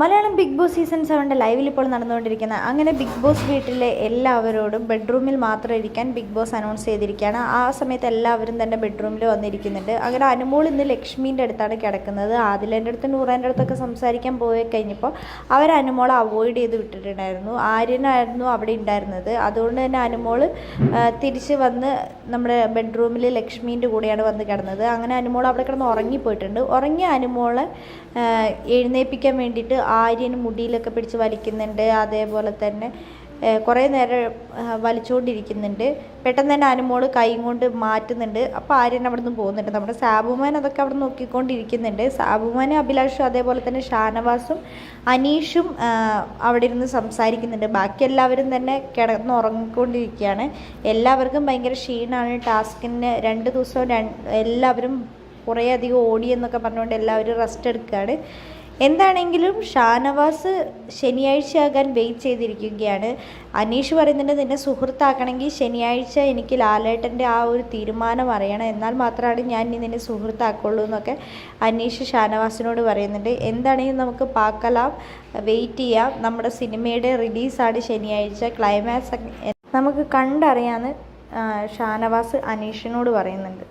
Malayalam big Boss season സെവന്റെ ലൈവിൽ ഇപ്പോൾ നടന്നുകൊണ്ടിരിക്കുന്ന അങ്ങനെ ബിഗ് ബോസ് വീട്ടിലെ എല്ലാവരോടും ബെഡ്റൂമിൽ മാത്രം ഇരിക്കാൻ ബിഗ് ബോസ് അനൗൺസ് ചെയ്തിരിക്കുകയാണ്. ആ സമയത്ത് എല്ലാവരും തന്നെ ബെഡ്റൂമിൽ വന്നിരിക്കുന്നുണ്ട്. അങ്ങനെ അനുമോൾ ഇന്ന് ലക്ഷ്മീന്റെ അടുത്താണ് കിടക്കുന്നത്. ആദിലേന്റെ അടുത്ത് നൂറേന്റെ അടുത്തൊക്കെ സംസാരിക്കാൻ പോയി കഴിഞ്ഞപ്പോൾ അവർ അനുമോളെ അവോയ്ഡ് ചെയ്ത് വിട്ടിട്ടുണ്ടായിരുന്നു. ആര്യനായിരുന്നു അവിടെ ഉണ്ടായിരുന്നത്. അതുകൊണ്ട് തന്നെ അനുമോൾ തിരിച്ച് വന്ന് നമ്മുടെ ബെഡ്റൂമിൽ ലക്ഷ്മീന്റെ കൂടെയാണ് വന്ന് കിടന്നത്. അങ്ങനെ അനുമോൾ അവിടെ കിടന്ന് ഉറങ്ങിപ്പോയിട്ടുണ്ട്. ഉറങ്ങിയ അനുമോളെ എഴുന്നേൽപ്പിക്കാൻ വേണ്ടിയിട്ട് ആര്യന് മുടിയിലൊക്കെ പിടിച്ച് വലിക്കുന്നുണ്ട്. അതേപോലെ തന്നെ കുറേ നേരം വലിച്ചുകൊണ്ടിരിക്കുന്നുണ്ട് പെട്ടെന്ന് തന്നെ അനുമോൾ കൈയും കൊണ്ട് മാറ്റുന്നുണ്ട്. അപ്പോൾ ആര്യൻ അവിടെ നിന്ന് പോകുന്നുണ്ട്. നമ്മുടെ സാബുമാൻ അതൊക്കെ അവിടെ നോക്കിക്കൊണ്ടിരിക്കുന്നുണ്ട്. സാബുമാനും അഭിലാഷും അതേപോലെ തന്നെ ഷാനവാസും അനീഷും അവിടെ ഇരുന്ന് സംസാരിക്കുന്നുണ്ട്. ബാക്കി എല്ലാവരും തന്നെ കിടന്ന് ഉറങ്ങിക്കൊണ്ടിരിക്കുകയാണ്. എല്ലാവർക്കും ഭയങ്കര ക്ഷീണമാണ് ടാസ്കിന് രണ്ട് ദിവസവും എല്ലാവരും കുറേ അധികം പറഞ്ഞുകൊണ്ട് എല്ലാവരും റെസ്റ്റ് എടുക്കുകയാണ്. എന്താണെങ്കിലും ഷാനവാസ് ശനിയാഴ്ച ആകാൻ വെയിറ്റ് ചെയ്തിരിക്കുകയാണ്. അനീഷ് പറയുന്നുണ്ട് നിന്നെ സുഹൃത്താക്കണമെങ്കിൽ ശനിയാഴ്ച എനിക്ക് ലാലേട്ടന്റെ ആ ഒരു തീരുമാനം അറിയണം. എന്നാൽ മാത്രമാണ് ഞാൻ ഇനി നിന്നെ സുഹൃത്താക്കുള്ളൂ എന്നൊക്കെ അനീഷ് ഷാനവാസിനോട് പറയുന്നുണ്ട്. എന്താണെങ്കിലും നമുക്ക് പാക്കലാം വെയിറ്റ് ചെയ്യാം. നമ്മുടെ സിനിമയുടെ റിലീസാണ് ശനിയാഴ്ച ക്ലൈമാക്സ് നമുക്ക് കണ്ടറിയാമെന്ന് ഷാനവാസ് അനീഷിനോട് പറയുന്നുണ്ട്.